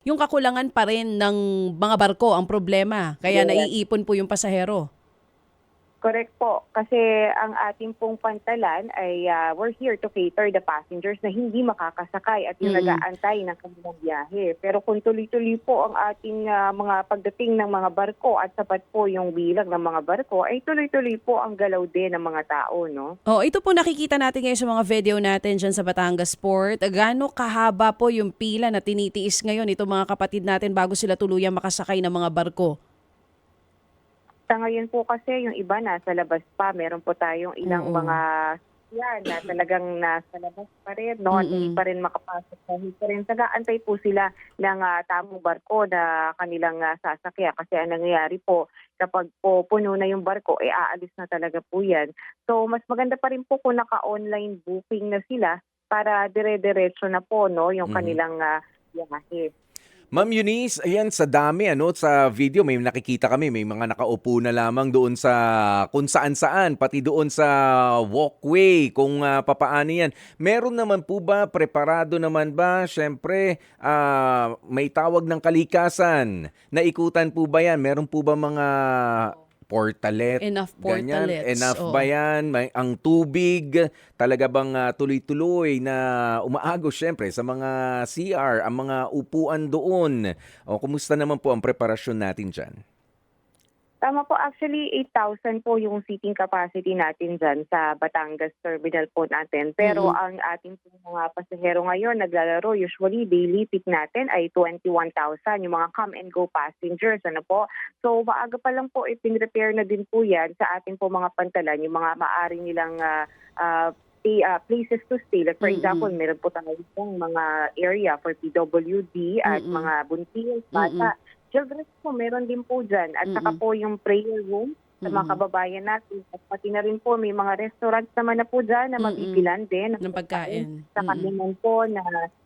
Yung kakulangan pa rin ng mga barko ang problema. Kaya Yes. naiipon po yung pasahero. Correct po. Kasi ang ating pong pantalan ay ah, we're here to cater the passengers na hindi makakasakay at yung Mm. nag-aantay ng kanilang biyahe. Pero kung tuloy-tuloy po ang ating ah, mga pagdating ng mga barko at sapat po yung bilang ng mga barko, ay tuloy-tuloy po ang galaw din ng mga tao, no? Oh, ito po nakikita natin ngayon sa mga video natin dyan sa Batangas Port. Gaano kahaba po yung pila na tinitiis ngayon itong mga kapatid natin bago sila tuluyang makasakay ng mga barko? Sa ngayon po kasi yung iba nasa labas pa, meron po tayong ilang Oo. mga yan na talagang nasa labas pa rin, no? At Hindi pa rin makapasok dahil pa rin nag-aantay po sila ng ah, tamang barko na kanilang ah, sasakyan. Kasi ang nangyayari po, kapag po puno na yung barko, eh aalis na talaga po yan. So mas maganda pa rin po kung naka-online booking na sila para dire-diretso na po no yung Mhm. kanilang ah, biyahe. Ma'am Eunice, ayan sa dami ano sa video may nakikita kami may mga nakaupo na lamang doon sa kung saan-saan pati doon sa walkway kung uh, papaano yan. Meron naman po ba preparado naman ba syempre ah, may tawag ng kalikasan. Naikutan po ba yan? Meron po ba mga portalet? Enough Ganyan, portalets. enough Oo. ba yan? May, ang tubig, talaga bang ah, tuloy-tuloy na umaagos syempre sa mga CR, ang mga upuan doon? O kumusta naman po ang preparasyon natin dyan? Tama po, actually 8,000 po yung seating capacity natin dyan sa Batangas Terminal po natin. Pero Mhm. ang ating mga pasahero ngayon naglalaro, usually daily peak natin ay 21,000 yung mga come and go passengers. Ano po? So maaga pa lang po, ipin-repair na din po yan sa ating po mga pantalan, yung mga maaari nilang ah, ah, stay, ah, places to stay. Like for Mm-mm. example, meron po tayo mga area for PWD at Mm-mm. mga buntis, bata. Children po, meron din po dyan. At saka po yung prayer room sa mga kababayan natin. At pati na rin po, may mga restaurants naman na po dyan na Mm-mm. mabibilan din. ng pagkain. Sa kanilang po na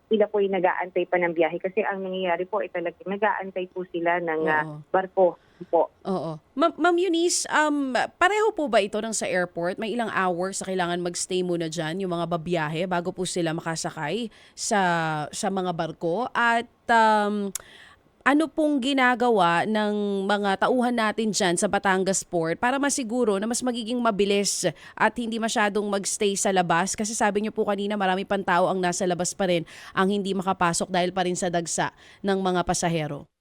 sila po yung nag-aantay pa ng biyahe. Kasi ang nangyayari po ay talagang nag-aantay po sila ng Oo. barko po. Oo. Ma- Ma'am Eunice, um, pareho po ba ito ng sa airport? May ilang hours na kailangan magstay muna dyan, yung mga babiyahe, bago po sila makasakay sa, sa mga barko? At um, ano pong ginagawa ng mga tauhan natin dyan sa Batangas Port para masiguro na mas magiging mabilis at hindi masyadong magstay sa labas? Kasi sabi niyo po kanina marami pang tao ang nasa labas pa rin ang hindi makapasok dahil pa rin sa dagsa ng mga pasahero.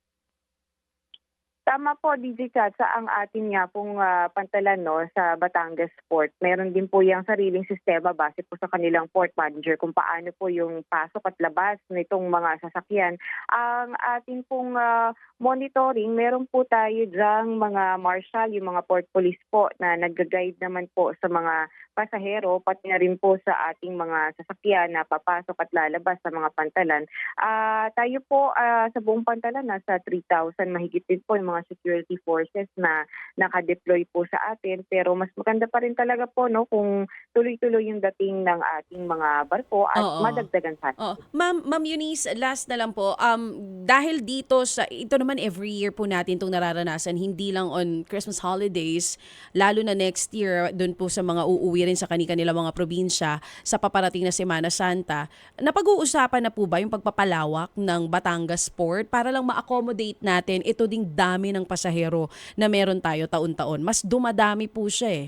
Tama po, DJ Chat, sa ang atin nga pong ah, pantalan no, sa Batangas Port. Meron din po yung sariling sistema base po sa kanilang port manager kung paano po yung pasok at labas nitong mga sasakyan. Ang ating pong ah, monitoring, meron po tayo dyang mga marshal, yung mga port police po na nag-guide naman po sa mga pasahero, pati na rin po sa ating mga sasakyan na papasok at lalabas sa mga pantalan. Ah, tayo po ah, sa buong pantalan nasa 3,000 mahigit din po yung mga security forces na naka-deploy po sa atin pero mas maganda pa rin talaga po no kung tuloy-tuloy yung dating ng ating mga barko at Oo. madagdagan pa. Oh, Ma'am, Ma'am Eunice, last na lang po. Um, dahil dito sa ito naman every year po natin itong nararanasan, hindi lang on Christmas holidays, lalo na next year doon po sa mga uuwi rin sa kani-kanila mga probinsya sa paparating na Semana Santa. Napag-uusapan na po ba yung pagpapalawak ng Batangas Port para lang ma-accommodate natin ito ding dami ng pasahero na meron tayo taon-taon? Mas dumadami po siya eh.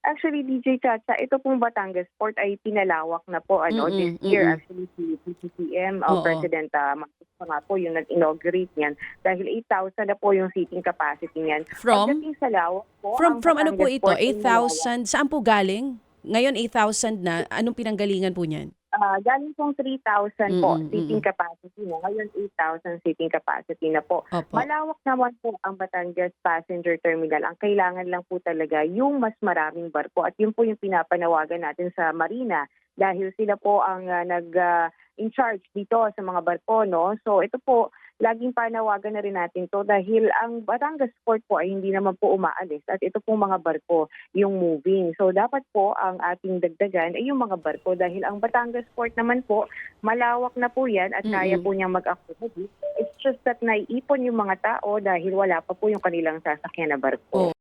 Actually, DJ Chacha, ito pong Batangas Port ay pinalawak na po ano Mm-mm, this year. mm-mm. Actually, si PCCM, Oo. uh, President uh, Marcos pa nga po yung nag-inaugurate niyan dahil 8,000 na po yung seating capacity niyan. From? Pagdating sa lawak po, From from ano po ito? Port ay malawak. 8,000. Saan po galing? Ngayon 8,000 na. Anong pinanggalingan po niyan? Ah, galing pong 3,000 po Mm-mm, seating mm-mm. capacity na. Ngayon 8,000 seating capacity na po. Opo. Malawak naman po ang Batangas Passenger Terminal. Ang kailangan lang po talaga yung mas maraming barko at yun po yung pinapanawagan natin sa Marina dahil sila po ang ah, nag ah, in charge dito sa mga barko no. So ito po laging panawagan na rin natin to dahil ang Batangas Port po ay hindi naman po umaalis at ito pong mga barko yung moving. So dapat po ang ating dagdagan ay yung mga barko dahil ang Batangas Port naman po malawak na po yan at kaya Mm-mm. po niyang mag-accommodate. It's just that naiipon yung mga tao dahil wala pa po yung kanilang sasakyan na barko.